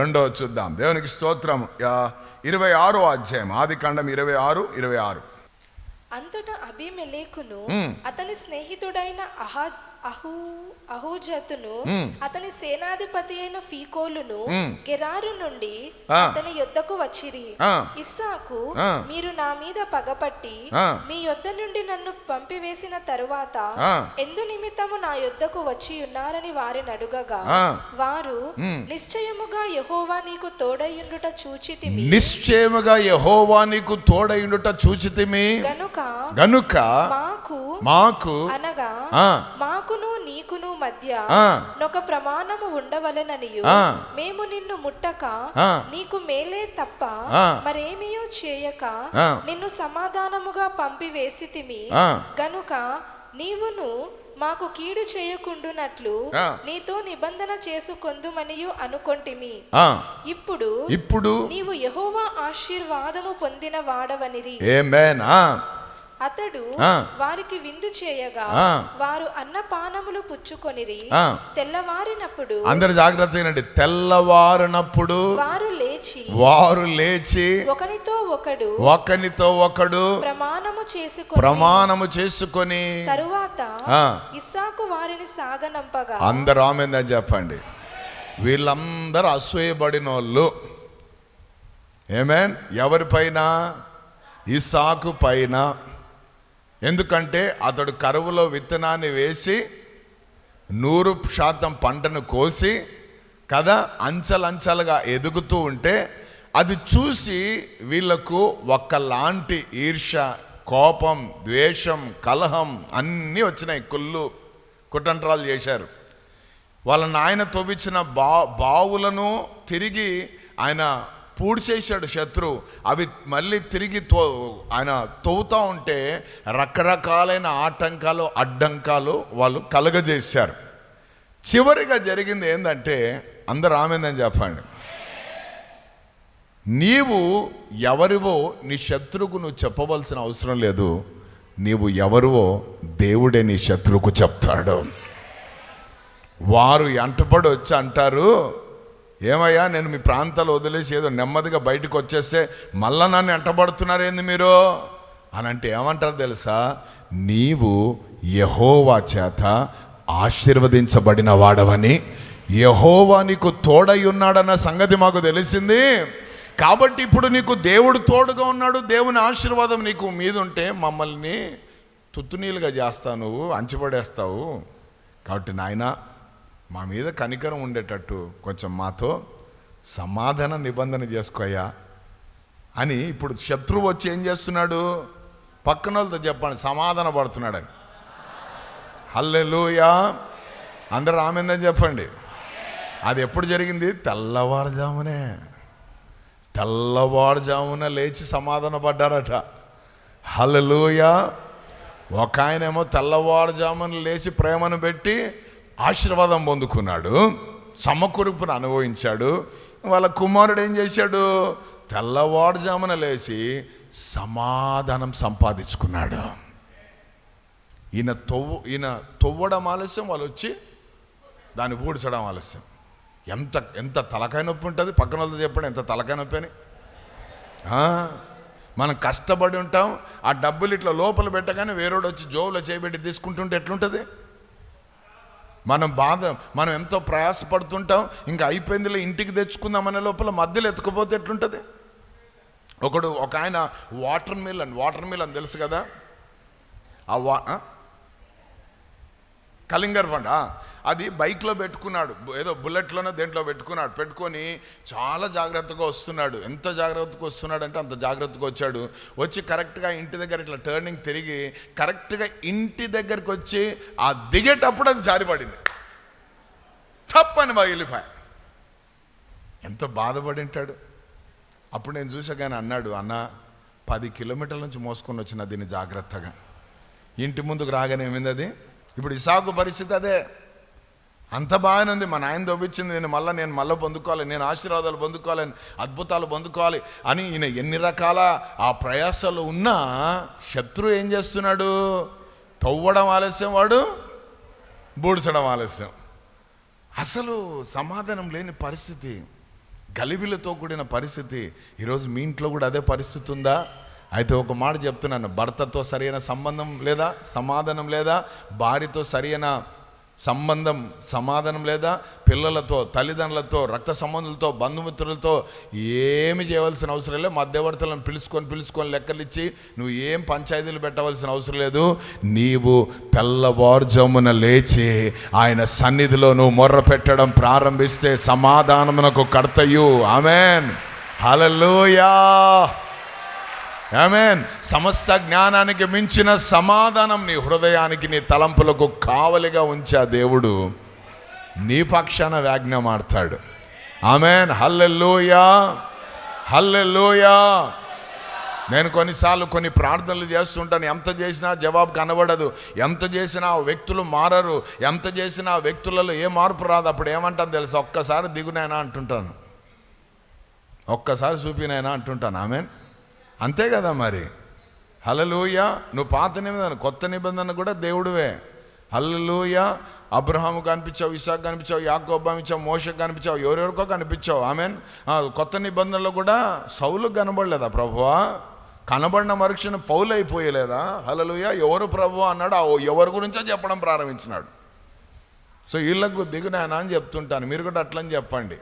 రెండో చూద్దాం. దేవునికి స్తోత్రం ఇరవై ఆరో అధ్యాయం. ఆది కాండం ఇరవై ఆరు ఇరవై ఆరు అంతటా అభిమెలేకును. అతని స్నేహితుడైన అహా అహూ అహూజతును. అతని సేనాధిపతి అయిన ఫీకోలును. గెరారు నుండి. అతని యొద్దకు వచ్చిరి. ఇస్సాకు. మీరు నా మీద పగపట్టి. మీ యొద్ద నుండి నన్ను పంపివేసిన తరువాత. ఎందు నిమిత్తము నా యొద్దకు వచ్చి ఉన్నారని వారిని అడుగగా. వారు. నిశ్చయముగా యెహోవా నీకు తోడయుండుట చూచితిమి నిశ్చయముగా యహోవా నీకు తోడయుండుట చూచితిమి గనుక గనుక మాకు మాకు అనగా ఆ. మాకును నీకును మధ్య. నొక ప్రమాణము ఉండవలెననియు. మేము నిన్ను ముట్టక. నీకు మేలే తప్ప. మరేమియో చేయక. నిన్ను సమాధానముగా పంపివేసితిమి. గనుక నీవును మాకు కీడు చేయకుండునట్లు. నీతో నిబంధన చేసుకొందుమనియు అనుకొంటిమి ఇప్పుడు ఇప్పుడు నీవు యెహోవా ఆశీర్వాదము పొందిన వాడవనిరి అతడు. వారికి విందు చేయగా. వారు అన్నపానములు పుచ్చుకొనిరి. తెల్లవారినప్పుడు అందరు జాగ్రత్త వినండి తెల్లవారునప్పుడు వారు లేచి వారు లేచి ఒకనితో ఒకడు ఒకనితో ఒకడు ప్రమాణము చేసుకొని ప్రమాణము చేసుకొని తరువాత. ఇస్సాకు వారిని సాగనంపగా అందరు ఆమెందని చెప్పండి వీళ్ళందరూ అసూయబడిన వాళ్ళు ఏమేన్ ఎవరిపైన ఇసాకు పైన ఎందుకంటే అతడు కరువులో విత్తనాన్ని వేసి నూరు శాతం పంటను కోసి కదా అంచలంచలుగా ఎదుగుతూ ఉంటే అది చూసి వీళ్ళకు ఒక్కలాంటి ఈర్ష కోపం ద్వేషం కలహం అన్నీ వచ్చినాయి. కుళ్ళు కుటంట్రాలు చేశారు. వాళ్ళ నాయన తవ్వించిన బా బావులను తిరిగి ఆయన పూడ్చేశాడు శత్రువు అవి మళ్ళీ తిరిగి తో ఆయన తవ్వుతూ ఉంటే రకరకాలైన ఆటంకాలు అడ్డంకాలు వాళ్ళు కలగజేశారు. చివరిగా జరిగింది ఏంటంటే అందరు ఆమెందని చెప్పండి. నీవు ఎవరివో నీ శత్రువుకు నువ్వు చెప్పవలసిన అవసరం లేదు. నీవు ఎవరివో దేవుడే నీ శత్రువుకు చెప్తాడు. వారు ఎంటపడి వచ్చి అంటారు ఏమయ్యా నేను మీ ప్రాంతాలు వదిలేసి ఏదో నెమ్మదిగా బయటకు వచ్చేస్తే మళ్ళా నన్ను ఎంటబడుతున్నారేంది మీరు? అని అంటే ఏమంటారు తెలుసా? నీవు యహోవా చేత ఆశీర్వదించబడిన వాడవని యహోవా నీకు తోడై ఉన్నాడన్న సంగతి మాకు తెలిసింది. కాబట్టి ఇప్పుడు నీకు దేవుడు తోడుగా ఉన్నాడు దేవుని ఆశీర్వాదం నీకు మీద ఉంటే మమ్మల్ని తుత్తునీలుగా చేస్తావు నువ్వు అంచిపడేస్తావు. కాబట్టి నాయనా మా మీద కనికరం ఉండేటట్టు కొంచెం మాతో సమాధాన నిబంధన చేసుకోయా అని ఇప్పుడు శత్రువు వచ్చి ఏం చేస్తున్నాడు? పక్కన వాళ్ళతో చెప్పండి సమాధాన పడుతున్నాడని. హల్లెలుయా. అందరూ ఆమెందని చెప్పండి. అది ఎప్పుడు జరిగింది? తెల్లవారుజామునే. తెల్లవారుజామున లేచి సమాధాన పడ్డారట. హల్లెలూయా. ఒక ఆయనేమో తెల్లవారుజామున లేచి ప్రేమను పెట్టి ఆశీర్వాదం పొందుకున్నాడు సమకూర్పును అనుభవించాడు. వాళ్ళ కుమారుడు ఏం చేశాడు? తెల్లవారుజామున లేచి సమాధానం సంపాదించుకున్నాడు. ఈయన తొవ్వు ఈయన తొవ్వడం ఆలస్యం వాళ్ళు వచ్చి దాన్ని పూడ్చడం ఆలస్యం. ఎంత ఎంత తలకాయ నొప్పి ఉంటుంది? పక్కన వాళ్ళతో చెప్పండి ఎంత తలకాయ నొప్పి అని? మనం కష్టపడి ఉంటాం ఆ డబ్బులు ఇట్లా లోపల పెట్టగానే వేరేడు వచ్చి జోబులో చేయబెట్టి తీసుకుంటుంటే ఎట్లుంటుంది? మనం బాధ మనం ఎంతో ప్రయాసపడుతుంటాం ఇంకా అయిపోయిందిలే ఇంటికి తెచ్చుకుందామనే లోపల మధ్యలో ఎత్తుకుపోతే ఎట్లుంటుంది? ఒకడు ఒక ఆయన వాటర్ మిల్ అని వాటర్ మిల్ అని తెలుసు కదా? ఆ వా కలింగర్ పండు అది బైక్లో పెట్టుకున్నాడు. ఏదో బుల్లెట్లోనే దేంట్లో పెట్టుకున్నాడు. పెట్టుకొని చాలా జాగ్రత్తగా వస్తున్నాడు. ఎంత జాగ్రత్తగా వస్తున్నాడు అంటే అంత జాగ్రత్తగా వచ్చాడు. వచ్చి కరెక్ట్గా ఇంటి దగ్గర ఇట్లా టర్నింగ్ తిరిగి కరెక్ట్గా ఇంటి దగ్గరికి వచ్చి ఆ దిగేటప్పుడు అది జారిపడింది. తప్పని పగిలిపోయా ఎంత బాధపడి ఉంటాడు. అప్పుడు నేను చూసాక ఆయన అన్నాడు అన్న పది కిలోమీటర్ల నుంచి మోసుకొని వచ్చిన దీన్ని జాగ్రత్తగా. ఇంటి ముందుకు రాగానే ఏమైంది అది? ఇప్పుడు ఇసాకు పరిస్థితి అదే. అంత బాగానే ఉంది. మా నాయన దొబ్బిచ్చింది నేను మళ్ళీ నేను మళ్ళీ పొందుకోవాలి. నేను ఆశీర్వాదాలు పొందుకోవాలి అద్భుతాలు పొందుకోవాలి అని ఈయన ఎన్ని రకాల ఆ ప్రయాసాలు ఉన్నా శత్రువు ఏం చేస్తున్నాడు? తవ్వడం ఆలస్యం వాడు బూడ్చడం ఆలస్యం. అసలు సమాధానం లేని పరిస్థితి. గలిబిలతో కూడిన పరిస్థితి. ఈరోజు మీ ఇంట్లో కూడా అదే పరిస్థితి ఉందా? అయితే ఒక మాట చెప్తున్నాను. భర్తతో సరైన సంబంధం లేదా? సమాధానం లేదా? భార్యతో సరైన సంబంధం సమాధానం లేదా పిల్లలతో తల్లిదండ్రులతో రక్త సంబంధులతో బంధుమిత్రులతో ఏమి చేయవలసిన అవసరం లేదు. మధ్యవర్తులను పిలుచుకొని పిలుచుకొని లెక్కలిచ్చి నువ్వు ఏం పంచాయతీలు పెట్టవలసిన అవసరం లేదు. నీవు తెల్లవారుజామున లేచి ఆయన సన్నిధిలో నువ్వు మొర్ర పెట్టడం ప్రారంభిస్తే సమాధానమునకు కర్తయు. ఆమెన్. హలలోయా ఆమెన్ సమస్త జ్ఞానానికి మించిన సమాధానం నీ హృదయానికి నీ తలంపులకు కావలిగా ఉంచా దేవుడు నీ పక్షాన వ్యాజ్ఞమాడతాడు ఆమెన్ హల్లెల్లోయా హల్లెల్లోయా నేను కొన్నిసార్లు కొన్ని ప్రార్థనలు చేస్తుంటాను. ఎంత చేసినా జవాబు కనబడదు. ఎంత చేసినా వ్యక్తులు మారరు. ఎంత చేసినా ఆ వ్యక్తులలో ఏ మార్పు రాదు. అప్పుడు ఏమంటాను తెలుసు? ఒక్కసారి దిగునైనా అంటుంటాను. ఒక్కసారి చూపినైనా అంటుంటాను. ఆమెన్ అంతే కదా మరి. హలలుయ నువ్వు పాత నిబంధన కొత్త నిబంధన కూడా దేవుడివే. హల్లెలూయ అబ్రహాము కనిపించావు ఇసాక్ కనిపించావు యాకోబ్ కనిపించావు మోషకు కనిపించావు ఎవరెవరికో కనిపించావు. ఆమెన్. కొత్త నిబంధనలో కూడా సౌలు కనబడలేదా ప్రభువా? కనబడిన మరుక్షణ పౌలు అయిపోయలేదా? హలలుయ ఎవరు ప్రభు అన్నాడు ఆ ఎవరి గురించో చెప్పడం ప్రారంభించినాడు. సో వీళ్ళకు దిగు నాయన అని చెప్తుంటాను. మీరు కూడా అట్లని చెప్పండి.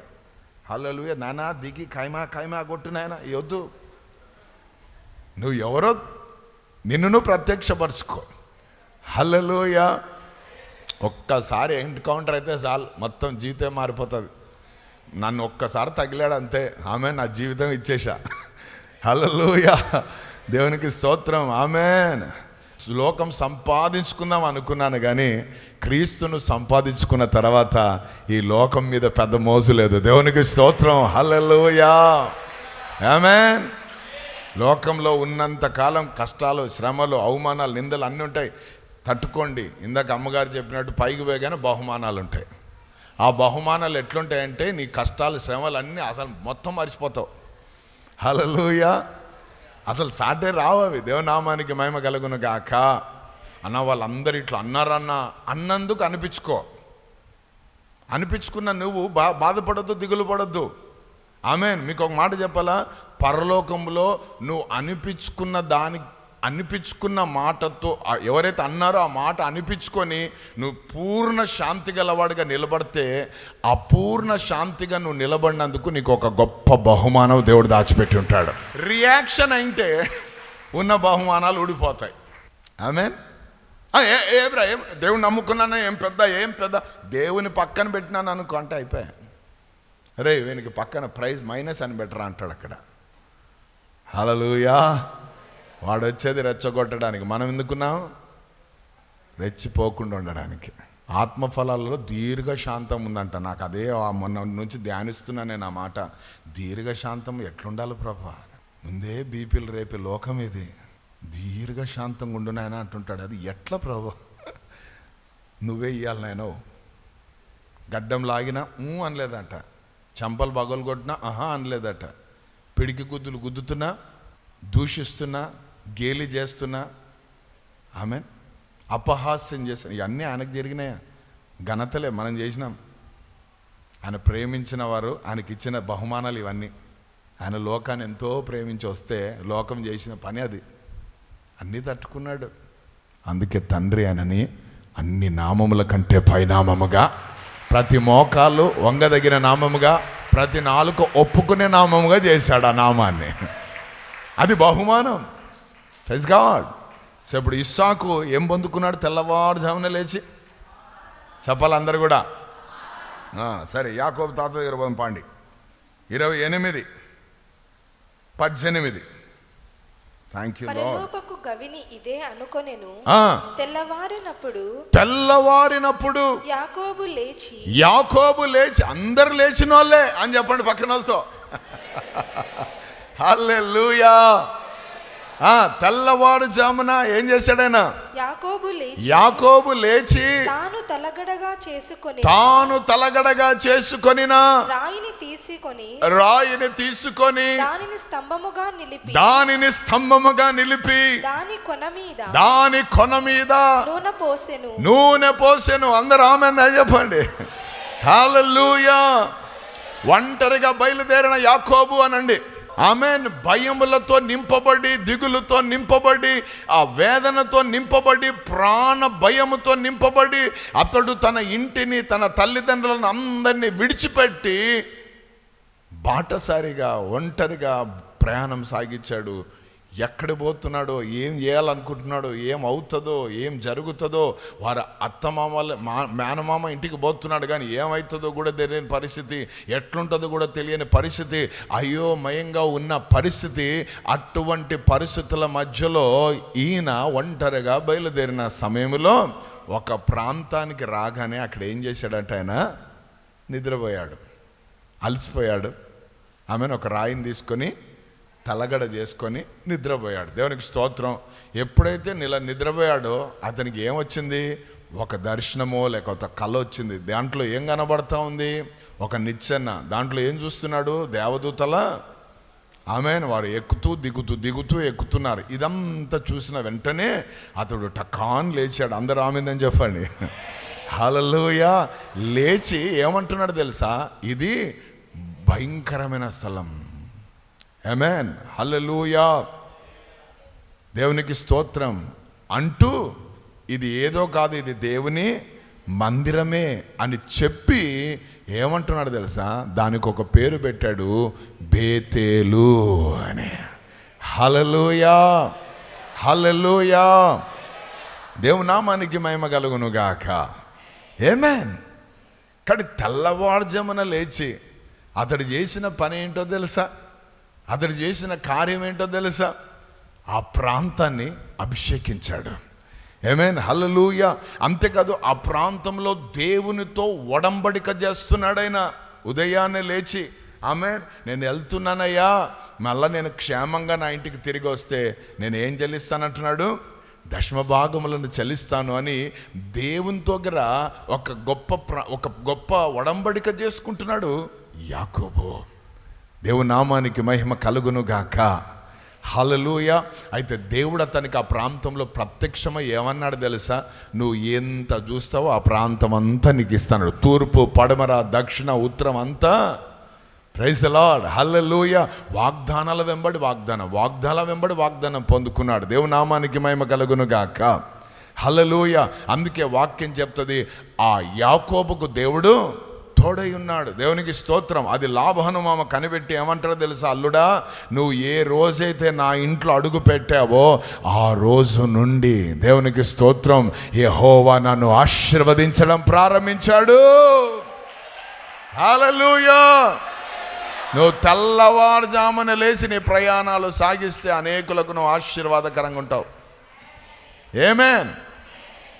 హలలుయ నానా దిగి ఖైమా ఖైమా కొట్టు నాయన వద్దు. నువ్వు ఎవరో నిన్ను నువ్వు ప్రత్యక్షపరచుకో. హలలోయ ఒక్కసారి ఎన్కౌంటర్ అయితే చాలు మొత్తం జీవితం మారిపోతుంది. నన్ను ఒక్కసారి తగిలాడు అంతే. ఆమె నా జీవితం ఇచ్చేసా హలలోయ దేవునికి స్తోత్రం ఆమెన్. లోకం సంపాదించుకుందాం అనుకున్నాను కానీ క్రీస్తును సంపాదించుకున్న తర్వాత ఈ లోకం మీద పెద్ద మోసు లేదు. దేవునికి స్తోత్రం హలలోయా ఆమెన్. లోకంలో ఉన్నంత కాలం కష్టాలు శ్రమలు అవమానాలు నిందలు అన్నీ ఉంటాయి. తట్టుకోండి. ఇందాక అమ్మగారు చెప్పినట్టు పైకి పోయగానే బహుమానాలు ఉంటాయి. ఆ బహుమానాలు ఎట్లుంటాయంటే నీ కష్టాలు శ్రమలు అన్నీ అసలు మొత్తం మర్చిపోతావు. హలలుయ అసలు సాటే రావు అవి. దేవనామానికి మహిమ కలుగును గాక. అన్న వాళ్ళందరూ ఇట్లా అన్నారన్న అన్నందుకు అనిపించుకో. అనిపించుకున్న నువ్వు బా బాధపడద్దు దిగులు పడద్దు. ఆమె మీకు ఒక మాట చెప్పాలా? పరలోకంలో నువ్వు అనిపించుకున్న దాని అనిపించుకున్న మాటతో ఎవరైతే అన్నారో ఆ మాట అనిపించుకొని నువ్వు పూర్ణ శాంతి గలవాడిగా నిలబడితే అపూర్ణ శాంతిగా నువ్వు నిలబడినందుకు నీకు ఒక గొప్ప బహుమానం దేవుడు దాచిపెట్టి ఉంటాడు. రియాక్షన్ అయితే ఉన్న బహుమానాలు ఊడిపోతాయి. ఆమెన్? ఏ ఏం దేవుని నమ్ముకున్నాను ఏం పెద్ద ఏం పెద్ద? దేవుని పక్కన పెట్టినాను అనుకో అంటే అయిపోయా రే వీనికి పక్కన ప్రైజ్ మైనస్ అని బెటరా అంటాడు అక్కడ. హలలుయా వాడు వచ్చేది రెచ్చగొట్టడానికి. మనం ఎందుకున్నాం? రెచ్చిపోకుండా ఉండడానికి. ఆత్మఫలాల్లో దీర్ఘ శాంతం ఉందంట. నాకు అదే మొన్న నుంచి ధ్యానిస్తున్నా నేను ఆ మాట. దీర్ఘ శాంతం ఎట్లుండాలి ప్రభా? ముందే బీపీలు రేపే లోకం ఇది. దీర్ఘ శాంతంగా ఉండు నాయన అంటుంటాడు. అది ఎట్లా ప్రభు? నువ్వే ఇయ్యాలి నేను గడ్డం లాగినా ఊ అనలేదట. చంపలు పగలు కొట్టినా ఆహా అనలేదట. పిడికి గుద్దులు గుద్దుతున్నా దూషిస్తున్నా గేలి చేస్తున్నా ఆమె అపహాస్యం చేస్తున్నా. ఇవన్నీ ఆయనకు జరిగినాయా? ఘనతలే మనం చేసినాం. ఆయన ప్రేమించిన వారు ఆయనకి ఇచ్చిన బహుమానాలు ఇవన్నీ. ఆయన లోకాన్ని ఎంతో ప్రేమించి వస్తే లోకం చేసిన పని అది. అన్నీ తట్టుకున్నాడు. అందుకే తండ్రి ఆయనని అన్ని నామముల కంటే పైనామముగా ప్రతి మోకాలు వంగదగిన నామముగా ప్రతి నాలుక ఒప్పుకునే నామముగా చేశాడు ఆ నామాన్ని. అది బహుమానం. ఫెస్ గాడ్ సో ఇప్పుడు ఇస్సాకు ఏం పొందుకున్నాడు? తెల్లవారుజామున లేచి. చెప్పాలి అందరు కూడా? సరే యాకోబు తాత దగ్గర పోదాం పాండి. ఇరవై ఎనిమిది. పద్దెనిమిది. థ్యాంక్ యూ గవిని ఇదే అనుకొనెను. తెల్లవారినప్పుడు తెల్లవారినప్పుడు యాకోబు లేచి యాకోబు లేచి అందరు లేచిన వాళ్ళే అని చెప్పండి పక్కన వాళ్ళతో. హల్లెలూయా. తెల్లవారుజామున ఏం చేశాడైనా? యాకోబు లేచి యాకోబు లేచి తాను తలగడగా చేసుకొని తాను తలగడగా చేసుకొనిన రాయిని తీసుకొని రాయిని తీసుకొని దానిని స్తంభముగా నిలిపి దానిని స్తంభముగా నిలిపి దాని కొన మీద దాని కొన మీద నూనె పోసెను. నూనె పోసెను. అందరు ఆమె చెప్పండి. హల్లెలూయా. ఒంటరిగా బయలుదేరిన యాకోబు అనండి. ఆమెన్. భయములతో నింపబడి దిగులుతో నింపబడి ఆ వేదనతో నింపబడి ప్రాణ భయముతో నింపబడి అతడు తన ఇంటిని తన తల్లిదండ్రులను అందరినీ విడిచిపెట్టి బాటసారిగా ఒంటరిగా ప్రయాణం సాగించాడు. ఎక్కడ పోతున్నాడో ఏం చేయాలనుకుంటున్నాడో ఏం అవుతుందో ఏం జరుగుతుందో వారి అత్తమామల మా మేనమామ ఇంటికి పోతున్నాడు కానీ ఏమవుతుందో కూడా తెలియని పరిస్థితి ఎట్లుంటుందో కూడా తెలియని పరిస్థితి అయోమయంగా ఉన్న పరిస్థితి అటువంటి పరిస్థితుల మధ్యలో ఈయన ఒంటరిగా బయలుదేరిన సమయంలో ఒక ప్రాంతానికి రాగానే అక్కడ ఏం చేశాడంటే ఆయన? నిద్రపోయాడు. అలసిపోయాడు. ఆమెను ఒక రాయిని తీసుకొని తలగడ చేసుకొని నిద్రపోయాడు. దేవునికి స్తోత్రం. ఎప్పుడైతే ఇలా నిద్రపోయాడో అతనికి ఏమొచ్చింది? ఒక దర్శనమో లేక ఒక కళ వచ్చింది. దాంట్లో ఏం కనబడతా ఉంది? ఒక నిచ్చెన. దాంట్లో ఏం చూస్తున్నాడు? దేవదూతల ఆమె వారు ఎక్కుతూ దిగుతూ దిగుతూ ఎక్కుతున్నారు. ఇదంతా చూసిన వెంటనే అతడు టకాన్ లేచాడు. అందరూ ఆమెందని చెప్పండి. హలలోయ లేచి ఏమంటున్నాడు తెలుసా? ఇది భయంకరమైన స్థలం. ఎమెన్ హల్లెలూయా దేవునికి స్తోత్రం. అంటూ ఇది ఏదో కాదు ఇది దేవుని మందిరమే అని చెప్పి ఏమంటున్నాడు తెలుసా? దానికి ఒక పేరు పెట్టాడు బేతేలు అని. హలలుయా హలలుయా దేవునామానికి మహిమ కలుగునుగాక ఏమేన్ కానీ తెల్లవారుజమున లేచి అతడు చేసిన పని ఏంటో తెలుసా? అతడు చేసిన కార్యం ఏంటో తెలుసా? ఆ ప్రాంతాన్ని అభిషేకించాడు. ఏమేన్ హల్లెలూయ అంతేకాదు ఆ ప్రాంతంలో దేవునితో ఒడంబడిక చేస్తున్నాడైనా ఉదయాన్నే లేచి ఆమె నేను వెళ్తున్నానయ్యా. మళ్ళీ నేను క్షేమంగా నా ఇంటికి తిరిగి వస్తే నేను ఏం చెల్లిస్తానంటున్నాడు? దశమభాగములను చెల్లిస్తాను అని దేవునితో దగ్గర ఒక గొప్ప ప్ర ఒక గొప్ప ఒడంబడిక చేసుకుంటున్నాడు యాకోబో. దేవుని నామానికి మహిమ కలుగును గాక. హలలుయ అయితే దేవుడు అతనికి ఆ ప్రాంతంలో ప్రత్యక్షమై ఏమన్నాడు తెలుసా? నువ్వు ఎంత చూస్తావో ఆ ప్రాంతం అంతా నీకు ఇస్తాడు. తూర్పు పడమర దక్షిణ ఉత్తరం అంతా ప్రైజ్ లార్డ్. హల్లెలూయ. వాగ్దానాల వెంబడి వాగ్దానం వాగ్దానాల వెంబడి వాగ్దానం పొందుకున్నాడు. దేవునామానికి మహిమ కలుగును గాక. అందుకే వాక్యం చెప్తుంది ఆ యాకోబుకు దేవుడు తోడై ఉన్నాడు. దేవునికి స్తోత్రం. అది లాభను మామ కనిపెట్టి ఏమంటారో తెలుసా? అల్లుడా నువ్వు ఏ రోజైతే నా ఇంట్లో అడుగు పెట్టావో ఆ రోజు నుండి దేవునికి స్తోత్రం. యెహోవా నన్ను ఆశీర్వదించడం ప్రారంభించాడు. హాలూయా నువ్వు తెల్లవారుజామున లేచి నీ ప్రయాణాలు సాగిస్తే అనేకులకు నువ్వు ఆశీర్వాదకరంగా ఉంటావు. Amen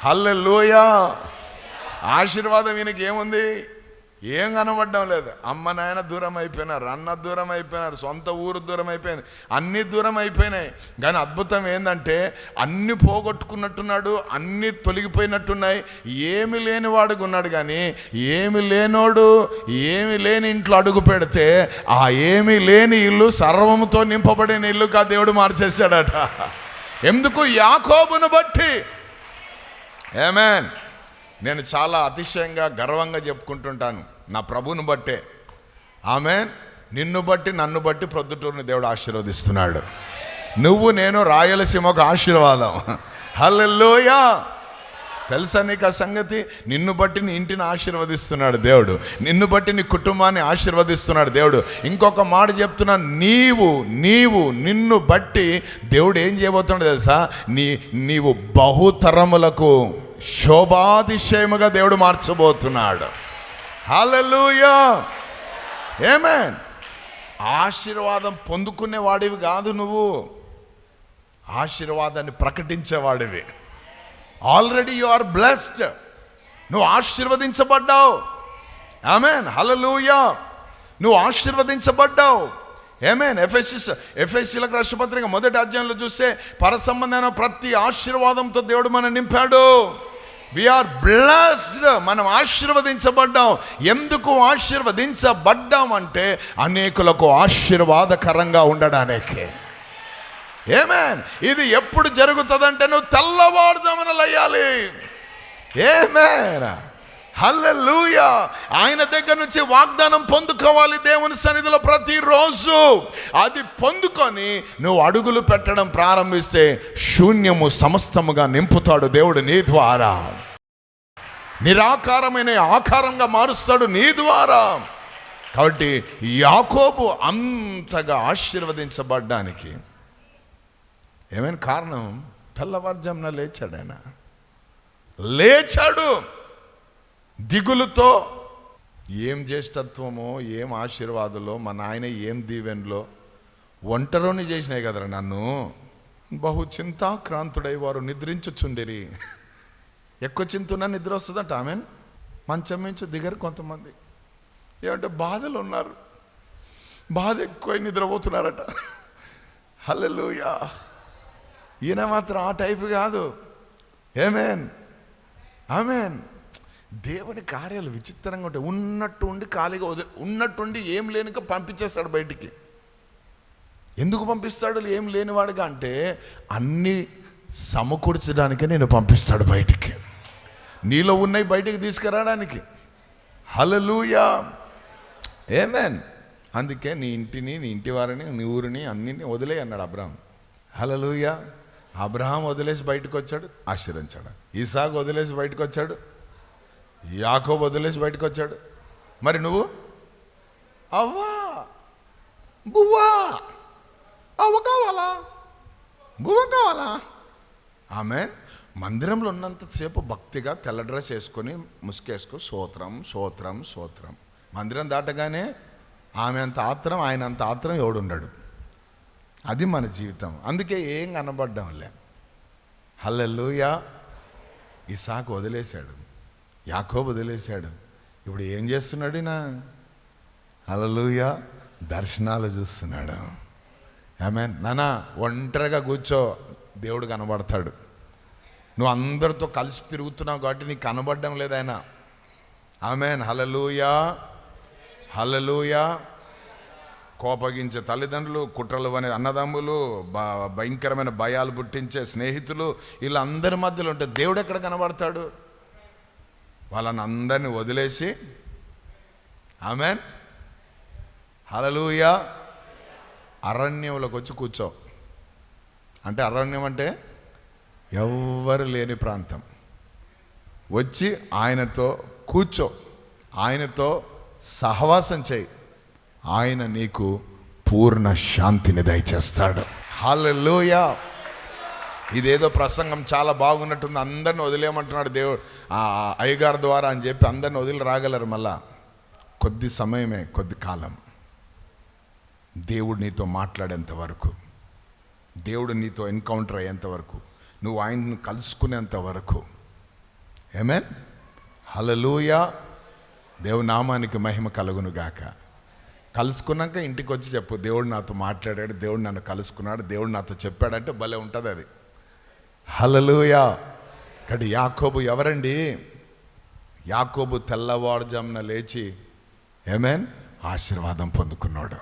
hallelujah! ఆశీర్వాదం ఈయనకి ఏముంది? ఏం కనబడడం లేదు. అమ్మ నాయన దూరం అయిపోయినారు అన్న దూరం అయిపోయినారు సొంత ఊరు దూరం అయిపోయింది అన్ని దూరం అయిపోయినాయి. కానీ అద్భుతం ఏంటంటే అన్ని పోగొట్టుకున్నట్టున్నాడు అన్ని తొలగిపోయినట్టున్నాయి. ఏమి లేనివాడుగా ఉన్నాడు కానీ ఏమి లేనోడు ఏమి లేని ఇంట్లో అడుగు పెడితే ఆ ఏమి లేని ఇల్లు సర్వముతో నింపబడిన ఇల్లుగా దేవుడు మార్చేశాడట. ఎందుకు? యాకోబును బట్టి. ఏమేన్ నేను చాలా అతిశయంగా గర్వంగా చెప్పుకుంటుంటాను. నా ప్రభువుని బట్టే. ఆమె నిన్ను బట్టి నన్ను బట్టి ప్రొద్దుటూరుని దేవుడు ఆశీర్వదిస్తున్నాడు. నువ్వు నేను రాయలసీమకు ఆశీర్వాదం. హల్లెలూయా! తెలుసా నీకు ఆ సంగతి? నిన్ను బట్టి నీ ఇంటిని ఆశీర్వదిస్తున్నాడు దేవుడు. నిన్ను బట్టి నీ కుటుంబాన్ని ఆశీర్వదిస్తున్నాడు దేవుడు. ఇంకొక మాట చెప్తున్నా నీవు నీవు నిన్ను బట్టి దేవుడు ఏం చేయబోతున్నాడు తెలుసా? నీ నీవు బహుతరములకు శోభాతిశయముగా దేవుడు మార్చబోతున్నాడు. హలలుయా ఏమే ఆశీర్వాదం పొందుకునేవాడివి కాదు నువ్వు. ఆశీర్వాదాన్ని ప్రకటించేవాడివి. ఆల్రెడీ యు ఆర్ బ్లెస్డ్ నువ్వు ఆశీర్వదించబడ్డావు. ఆమెన్ హలలుయా నువ్వు ఆశీర్వదించబడ్డావు. ఏమేన్ ఎఫ్ఎస్సి ఎఫ్ఎస్సీలకు రాష్ట్రపత్రిక మొదటి అధ్యాయంలో చూస్తే పరసంబంధమైన ప్రతి ఆశీర్వాదంతో దేవుడు మనం నింపాడు. వీఆర్ బ్లెస్డ్ మనం ఆశీర్వదించబడ్డాం. ఎందుకు ఆశీర్వదించబడ్డాం అంటే అనేకులకు ఆశీర్వాదకరంగా ఉండడానికే. ఏమేన్ ఇది ఎప్పుడు జరుగుతుందంటే నువ్వు తెల్లవారుజామున లయ్యాలి ఏమేనా హల్లెలూయా. ఆయన దగ్గర నుంచి వాగ్దానం పొందుకోవాలి దేవుని సన్నిధిలో ప్రతిరోజు. అది పొందుకొని నువ్వు అడుగులు పెట్టడం ప్రారంభిస్తే శూన్యము సమస్తముగా నింపుతాడు దేవుడు నీ ద్వారా. నిరాకారమైన ఆకారంగా మారుస్తాడు నీ ద్వారా. కాబట్టి యాకోబు అంతగా ఆశీర్వదించబడ్డానికి. ఏమైనా కారణం? తెల్లవారుజామున లేచాడు ఆయన. లేచాడు. దిగులుతో ఏం జ్యేష్ఠత్వమో ఏం ఆశీర్వాదులో మా నాయన ఏం దీవెన్లో ఒంటరిని చేసినాయి కదరా నన్ను. బహు చింతాక్రాంతుడై వారు నిద్రించుచుండిరి. ఎక్కువ చింతున్నా నిద్ర వస్తుందంట ఆమె మంచం మించు దిగరు కొంతమంది. ఏమంటే బాధలు ఉన్నారు. బాధ ఎక్కువ నిద్రపోతున్నారట. హల్లెలూయా. ఈయన మాత్రం ఆ టైపు కాదు. ఏమేన్? ఆమెన్. దేవుని కార్యాలు విచిత్రంగా ఉంటాయి. ఉన్నట్టు ఉండి ఖాళీగా వదిలి ఉన్నట్టుండి ఏం లేనిక పంపించేస్తాడు బయటికి. ఎందుకు పంపిస్తాడు? ఏం లేనివాడుగా అంటే అన్నీ సమకూర్చడానికే నేను పంపిస్తాడు బయటికి. నీలో ఉన్నాయి బయటికి తీసుకురావడానికి. హలలుయా ఏమేన్ అందుకే నీ ఇంటిని నీ ఇంటి వారిని నీ ఊరిని అన్నిని వదిలే అన్నాడు అబ్రహం. హలలుయా అబ్రహాం వదిలేసి బయటకు వచ్చాడు ఆశీర్వించాడు ఈసాగు వదిలేసి బయటకు వచ్చాడు యాకో వదిలేసి బయటకు వచ్చాడు. మరి నువ్వు? అవ్వా బువ్వా అవ్వ కావాలా? బువ్వ కావాలా? ఆమె మందిరంలో ఉన్నంతసేపు భక్తిగా తెల్ల డ్రెస్ వేసుకొని ముసుకేసుకో సోత్రం సోత్రం సోత్రం. మందిరం దాటగానే ఆమె అంత ఆత్రం ఆయన అంత ఆత్రం ఎవడుండడు అది మన జీవితం. అందుకే ఏం కనబడ్డంలే. హల్లెలూయా. ఇసాకు వదిలేశాడు. యాకోబు వదిలేశాడు. ఇప్పుడు ఏం చేస్తున్నాడు నా అలలుయ దర్శనాలు చూస్తున్నాడు. ఆమె నానా ఒంటరిగా కూర్చో. దేవుడు కనబడతాడు. నువ్వు అందరితో కలిసి తిరుగుతున్నావు కాబట్టి నీకు కనబడడం లేదు ఆయన. ఆమెన్. హలలుయా హలలుయా కోపగించే తల్లిదండ్రులు కుట్రలు అనే అన్నదమ్ములు భయంకరమైన భయాలు పుట్టించే స్నేహితులు వీళ్ళందరి మధ్యలో ఉంటే దేవుడు ఎక్కడ కనబడతాడు? వాళ్ళని అందరిని వదిలేసి. ఆమెన్. హలలుయ అరణ్యంలోకి వచ్చి కూర్చో. అంటే అరణ్యం అంటే ఎవ్వరు లేని ప్రాంతం. వచ్చి ఆయనతో కూర్చో. ఆయనతో సహవాసం చేయి. ఆయన నీకు పూర్ణ శాంతిని దయచేస్తాడు. హల్లెలూయా. ఇదేదో ప్రసంగం చాలా బాగున్నట్టుంది. అందరిని వదిలేయమంటున్నాడు దేవుడు. ఆ అయ్యగారి ద్వారా అని చెప్పి అందరిని వదిలి రాగలరు మళ్ళా. కొద్ది సమయమే కొద్ది కాలం. దేవుడు నీతో మాట్లాడేంత వరకు దేవుడు నీతో ఎన్కౌంటర్ అయ్యేంత వరకు నువ్వు ఆయన్ని కలుసుకునేంత వరకు. ఏమే హలలుయా దేవు నామానికి మహిమ కలుగును గాక. కలుసుకున్నాక ఇంటికి వచ్చి చెప్పు దేవుడు నాతో మాట్లాడాడు దేవుడు నన్ను కలుసుకున్నాడు దేవుడు నాతో చెప్పాడంటే భలే ఉంటుంది అది. హలలుయా ఇక్కడ యాకోబు ఎవరండి? యాకోబు తెల్లవారుజామున లేచి ఏమేన్? ఆశీర్వాదం పొందుకున్నాడు.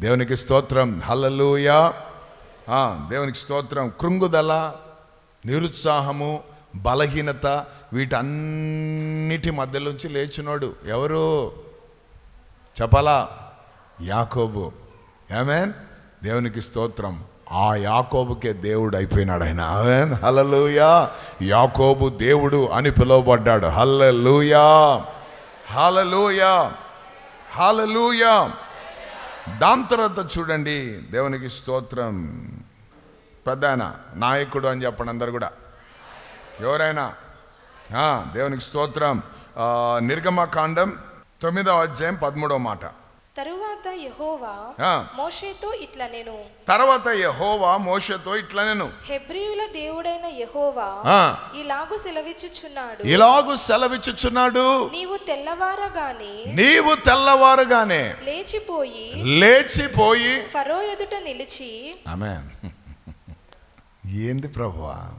దేవునికి స్తోత్రం. హలలుయా దేవునికి స్తోత్రం. కృంగుదల నిరుత్సాహము బలహీనత వీటన్నిటి మధ్యలోంచి లేచినోడు ఎవరు? చెప్పాలా? యాకోబు. ఏమేన్? దేవునికి స్తోత్రం. ఆ యాకోబుకే దేవుడు అయిపోయినాడు ఆయన. హలలుయా యాకోబు దేవుడు అని పిలువబడ్డాడు. హల్లెలూయా హలలుయా హలలుయా దాని తర్వాత చూడండి. దేవునికి స్తోత్రం. పెద్దాయన నాయకుడు అని చెప్పండి అందరు కూడా. ఎవరైనా? దేవునికి స్తోత్రం. నిర్గమకాండం తొమ్మిదవ అధ్యాయం పదమూడవ మాట. తరువాత యెహోవా. మోషేతో ఇట్లా నేను. తర్వాత యెహోవా మోషతో ఇట్లా నేను. హెబ్రియుల దేవుడైన యెహోవా. ఇలాగు సెలవిచ్చుచున్నాడు. ఇలాగు సెలవిచ్చుచున్నాడు. నీవు తెల్లవారగానే నీవు తెల్లవారుగానే లేచిపోయి లేచిపోయి ఫరో ఎదుట నిలిచి ఆమె ఏంది ప్రభువా?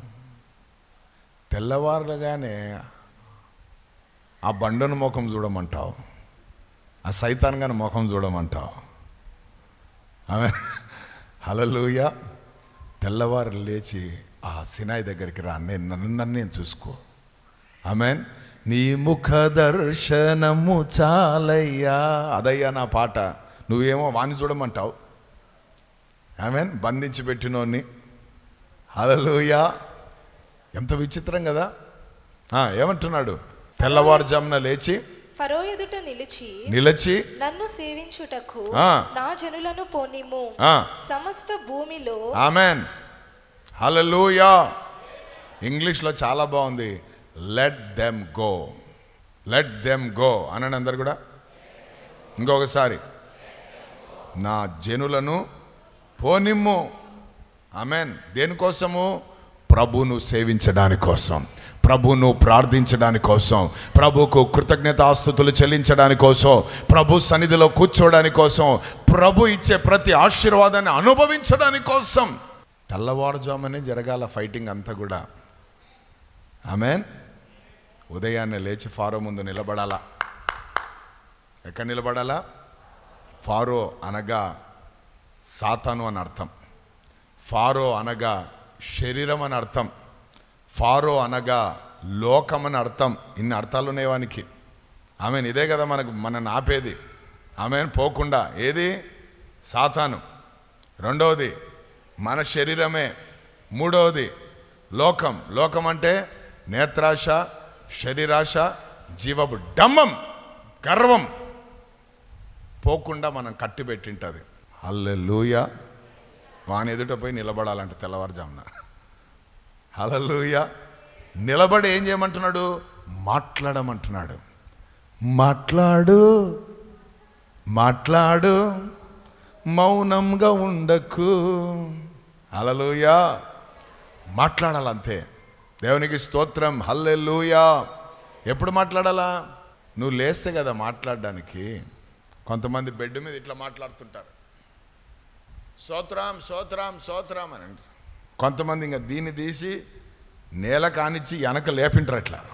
తెల్లవారుగానే ఆ బండను ముఖం చూడమంటావు. ఆ సైతాన్గాను ముఖం చూడమంటావు. ఆమె హలలుయ తెల్లవారు లేచి ఆ సినాయి దగ్గరికి రా నేను నన్ను నేను చూసుకో. ఆమెన్. నీ ముఖ దర్శనము చాలయ్యా. అదయ్యా నా పాట నువ్వేమో వాణి చూడమంటావు. ఆమెన్. బంధించి పెట్టినోన్ని. హలలుయా ఎంత విచిత్రం కదా. ఏమంటున్నాడు? తెల్లవారుజామున లేచి ఫరో ఎదుట నిలిచి నిలచి నన్ను సేవించుటకు. నా జనులను పోనిమ్ము. ఆ, సమస్త భూమిలో ఆమెన్ హలలుయా ఇంగ్లీష్లో చాలా బాగుంది. Let them go let them go అనండి అందరు కూడా. ఇంకొకసారి. నా జనులను పోనిమ్ము. ఆమెన్ దేనికోసము? ప్రభును సేవించడాని కోసం ప్రభును ప్రార్థించడాని కోసం ప్రభుకు కృతజ్ఞతాస్థుతులు చెల్లించడాని కోసం ప్రభు సన్నిధిలో కూర్చోవడాని కోసం ప్రభు ఇచ్చే ప్రతి ఆశీర్వాదాన్ని అనుభవించడాని కోసం తెల్లవారుజామునే జరగాల ఫైటింగ్ అంతా కూడా. ఆమెన్. ఉదయాన్నే లేచి ఫారో ముందు నిలబడాలా? ఎక్కడ నిలబడాలా? ఫారో అనగా సాతాను అని అర్థం. ఫారో అనగా శరీరం అని అర్థం. ఫారో అనగా లోకం అని అర్థం. ఇన్ని అర్థాలు ఉన్నాయి వానికి. ఆమె ఇదే కదా మనకు మన ఆపేది ఆమె పోకుండా. ఏది? సాతాను. రెండవది మన శరీరమే. మూడవది లోకం. లోకం అంటే నేత్రాశ శరీరాశ జీవపు డమ్మం గర్వం. పోకుండా మనం కట్టి పెట్టింటుంది హల్లెలూయ. వాని ఎదుట పోయి నిలబడాలంటే తెల్లవారుజామున. హలలుయ నిలబడి ఏం చేయమంటున్నాడు? మాట్లాడమంటున్నాడు. మాట్లాడు మాట్లాడు మౌనంగా ఉండకు. హల్లెలూయా. మాట్లాడాలంతే. దేవునికి స్తోత్రం. హల్లెలుయా. ఎప్పుడు మాట్లాడాలా? నువ్వు లేస్తే కదా మాట్లాడడానికి. కొంతమంది బెడ్ మీద ఇట్లా మాట్లాడుతుంటారు. సోత్రాం సోత్రాం సోత్రాం అని అంటారు. కొంతమంది ఇంకా దీన్ని తీసి నేల కానిచ్చి వెనక లేపింటారు అట్లా.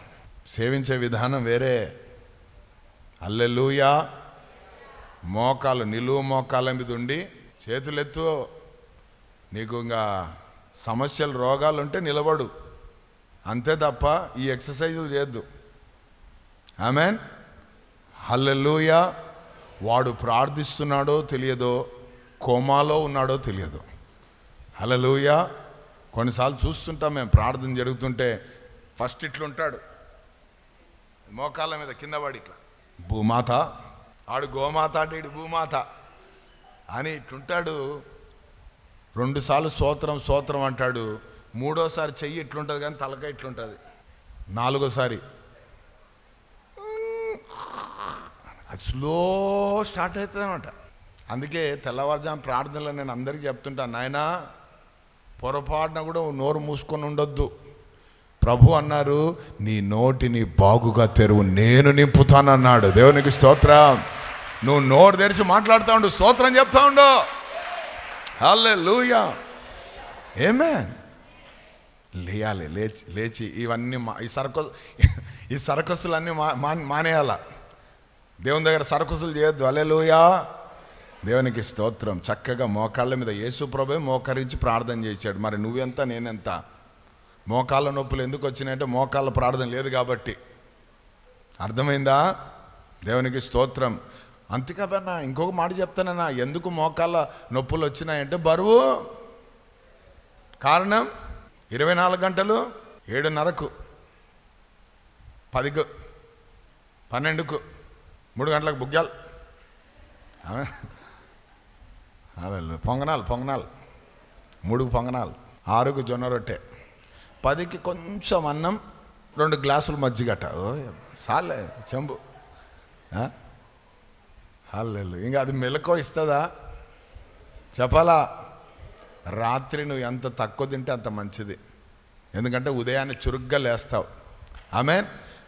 సేవించే విధానం వేరే. అల్లెలుయా మోకాలు నిలువు మోకాల మీద ఉండి చేతులెత్తు. నీకు ఇంకా సమస్యలు రోగాలు ఉంటే నిలబడు. అంతే తప్ప ఈ ఎక్సర్సైజులు చేయొద్దు. ఆమెన్. హల్లెలూయా. వాడు ప్రార్థిస్తున్నాడో తెలియదో కోమాలో ఉన్నాడో తెలియదు. హలలుయా కొన్నిసార్లు చూస్తుంటాం మేము ప్రార్థన జరుగుతుంటే ఫస్ట్ ఇట్లుంటాడు. మోకాళ్ళ మీద కింద పడి ఇట్లా భూమాత ఆడు గోమాత అంటే ఇడు భూమాత అని ఇట్లుంటాడు. రెండుసార్లు సోత్రం సోత్రం అంటాడు. మూడోసారి చెయ్యి ఇట్లుంటుంది కానీ తలక ఇట్లుంటుంది. నాలుగోసారి అది స్లో స్టార్ట్ అవుతుంది అనమాట అందుకే తెల్లవారుజాము ప్రార్థనలో నేను అందరికీ చెప్తుంటాను నాయనా పొరపాటున కూడా నోరు మూసుకొని ఉండొద్దు. ప్రభు అన్నారు నీ నోటిని బాగుగా తెరువు నేను నింపుతానన్నాడు. దేవునికి స్తోత్రం. నువ్వు నోరు తెరిచి మాట్లాడుతూ ఉండు స్తోత్రం చెప్తా ఉండు. హల్లే లూయా ఏమే లేయాలి లేచి లేచి ఇవన్నీ మా ఈ సర్కస్ ఈ సర్కస్సులన్నీ మా మాన్- మానేయాల. దేవుని దగ్గర సర్కస్సులు చేయొద్దు. అలే లూయా దేవునికి స్తోత్రం. చక్కగా మోకాళ్ళ మీద యేసు ప్రభే మోకరించి ప్రార్థన చేశాడు. మరి నువ్వెంత నేనెంత? మోకాళ్ళ నొప్పులు ఎందుకు వచ్చినాయంటే మోకాళ్ళ ప్రార్థన లేదు కాబట్టి. అర్థమైందా? దేవునికి స్తోత్రం. అంతేకాదన్నా ఇంకొక మాట చెప్తానన్నా ఎందుకు మోకాళ్ళ నొప్పులు వచ్చినాయంటే బరువు. కారణం? ఇరవై నాలుగు గంటలు ఏడున్నరకు పదికు పన్నెండుకు మూడు గంటలకు బుగ్గాలు. పొంగనాలు పొంగనాలు. మూడుకు పొంగనాలు. ఆరుకు జొన్న రొట్టె. పదికి కొంచెం అన్నం రెండు గ్లాసులు మజ్జిగట ఓ సాలే చెంబు. హల్లెలు ఇంకా అది మెలకో ఇస్తుందా? చెప్పాలా? రాత్రి నువ్వు ఎంత తక్కువ తింటే అంత మంచిది. ఎందుకంటే ఉదయాన్నే చురుగ్గా లేస్తావు. ఆమె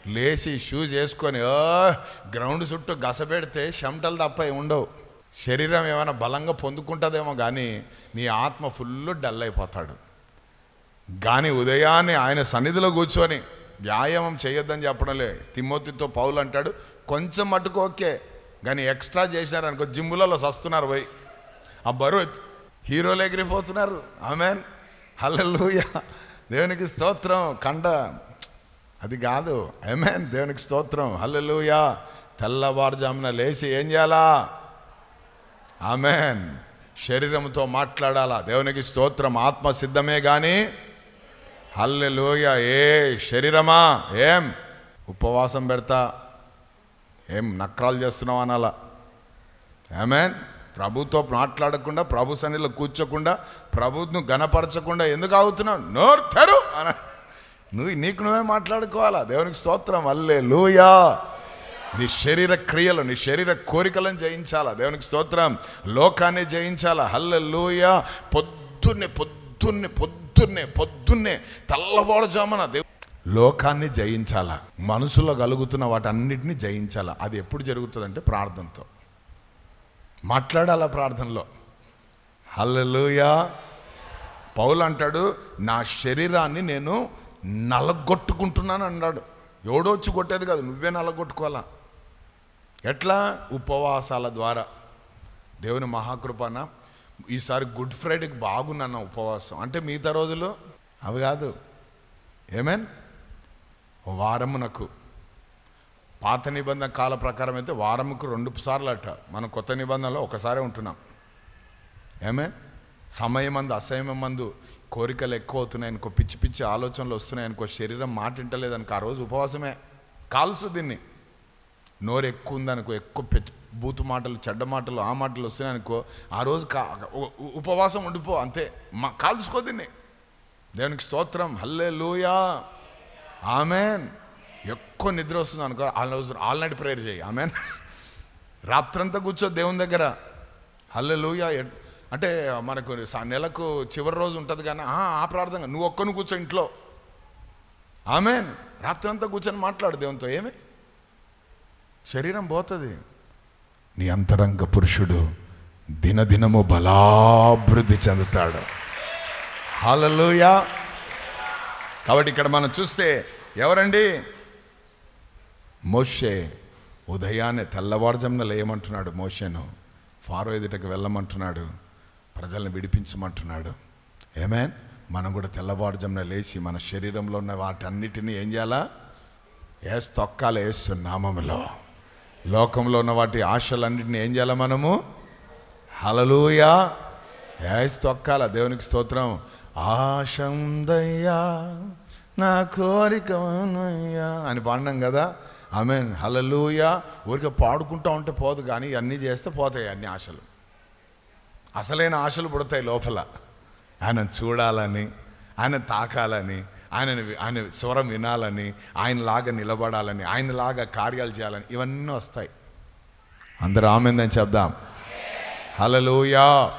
లేచి షూస్ వేసుకొని ఓ గ్రౌండ్ చుట్టూ గసపెడితే చెమటలు తప్ప ఉండవు శరీరం ఏమైనా బలంగా పొందుకుంటుందేమో కానీ నీ ఆత్మ ఫుల్ డల్ అయిపోతాడు. కానీ ఉదయాన్నే ఆయన సన్నిధిలో కూర్చొని వ్యాయామం చేయొద్దని చెప్పడంలే. తిమ్మోతితో పౌలు అంటాడు కొంచెం మటుకు ఓకే కానీ ఎక్స్ట్రా చేసినారనుకో జిమ్ములలో సస్తున్నారు పోయి. ఆ బరువు హీరోలు ఎగిరిపోతున్నారు. ఆమెన్. హల్లెలూయా. దేవునికి స్తోత్రం. కండ అది కాదు. ఐమెన్ దేవునికి స్తోత్రం. హల్లెలూయా. తెల్లవారుజామున లేచి ఏం చేయాలా? ఆమెన్. శరీరంతో మాట్లాడాలా? దేవునికి స్తోత్రం. ఆత్మ సిద్ధమే కానీ హల్లెలోయ. ఏ శరీరమా? ఏం? ఉపవాసం పెడతా? ఏం నక్రాలు చేస్తున్నావు అనాలా? ఆమెన్. ప్రభుతో మాట్లాడకుండా ప్రభు సన్నిధిలో కూర్చోకుండా ప్రభుత్వం గణపరచకుండా ఎందుకు ఆగుతున్నావు? నోరు తెరు! అన నువ్వు నీకు నువ్వే మాట్లాడుకోవాలా? దేవునికి స్తోత్రం. అల్లే లూయా నీ శరీర క్రియలు నీ శరీర కోరికలను జయించాలా? దేవునికి స్తోత్రం. లోకాన్ని జయించాలా? హల్లె లూయా పొద్దున్నే పొద్దున్నే పొద్దున్నే పొద్దున్నే తెల్లవారుజామున దేవు లోకాన్ని జయించాలా? మనసులో కలుగుతున్న వాటన్నిటిని జయించాలా? అది ఎప్పుడు జరుగుతుందంటే ప్రార్థనతో. మాట్లాడాలా ప్రార్థనలో? హల్లెలూయా. పౌలు అంటాడు నా శరీరాన్ని నేను నలగొట్టుకుంటున్నాను అన్నాడు. ఎవడో వచ్చి కొట్టేది కాదు నువ్వే నలగొట్టుకోవాలా? ఎట్లా? ఉపవాసాల ద్వారా. దేవుని మహాకృపన? ఈసారి గుడ్ ఫ్రైడేకి బాగున్నాన్న ఉపవాసం. అంటే మిగతా రోజులు అవి కాదు. ఏమేన్? వారమునకు. పాత నిబంధన కాల ప్రకారం అయితే వారముకు రెండు సార్లు అట మనం కొత్త నిబంధనలో ఒకసారి ఉంటున్నాం. ఏమే సమయం మందు అసమయం మందు కోరికలు ఎక్కువ అవుతున్నాయి అనుకో పిచ్చి పిచ్చి ఆలోచనలు వస్తున్నాయి అనుకో శరీరం మాట వింటలేదనుకో ఆ రోజు ఉపవాసమే. కాల్సు దీన్ని. నోరు ఎక్కువ ఉందనుకో ఎక్కువ బూతు మాటలు చెడ్డ మాటలు ఆ మాటలు వస్తున్నాయి అనుకో ఆ రోజు ఉపవాసం ఉండిపో అంతే. మా కాల్చుకో దీన్ని. దేవునికి స్తోత్రం. హల్లే లూయా ఆమెన్. ఎక్కువ నిద్ర వస్తుంది అనుకో ఆ రోజు ఆల్ నైట్ ప్రేయర్ చేయి. ఆమెన్. రాత్రంతా కూర్చో దేవుని దగ్గర. హల్లే లూయా అంటే మనకు నెలకు చివరి రోజు ఉంటుంది కానీ ఆ, ఆ ప్రార్థన నువ్వు ఒక్కను కూర్చో ఇంట్లో. ఆమెన్. రాత్రంతా కూర్చొని మాట్లాడు దేవునితో. ఏమి? శరీరం పోతుంది. నీ అంతరంగ పురుషుడు దినదినము బలాభివృద్ధి చెందుతాడు. హాలలోయా కాబట్టి ఇక్కడ మనం చూస్తే ఎవరండి? మోషే ఉదయాన్నే తెల్లవారుజామున లేయమంటున్నాడు మోషేను. ఫారో ఎదుటకు వెళ్ళమంటున్నాడు. ప్రజల్ని విడిపించమంటున్నాడు. ఏమే మనం కూడా తెల్లవారుజామున లేచి మన శరీరంలో ఉన్న వాటన్నిటిని ఏం చేయాలా? ఏసు తొక్కాల ఏసు నామములో. లోకంలో ఉన్న వాటి ఆశలన్నింటినీ ఏం చేయాలి మనము? హలలుయా యాస్ తొక్కాల దేవునికి స్తోత్రం. ఆశందయ్యా నా కోరిక అని పాడినాం కదా. మీన్ హలలుయా ఊరికే పాడుకుంటా ఉంటే పోదు కానీ అన్నీ చేస్తే పోతాయి అన్ని ఆశలు. అసలైన ఆశలు పుడతాయి లోపల. ఆయన చూడాలని ఆయన తాకాలని ఆయనను ఆయన స్వరం వినాలని ఆయనలాగా నిలబడాలని ఆయనలాగా కార్యాలు చేయాలని ఇవన్నీ వస్తాయి. అందరూ ఆమెందని చెప్దాం. హలలోయా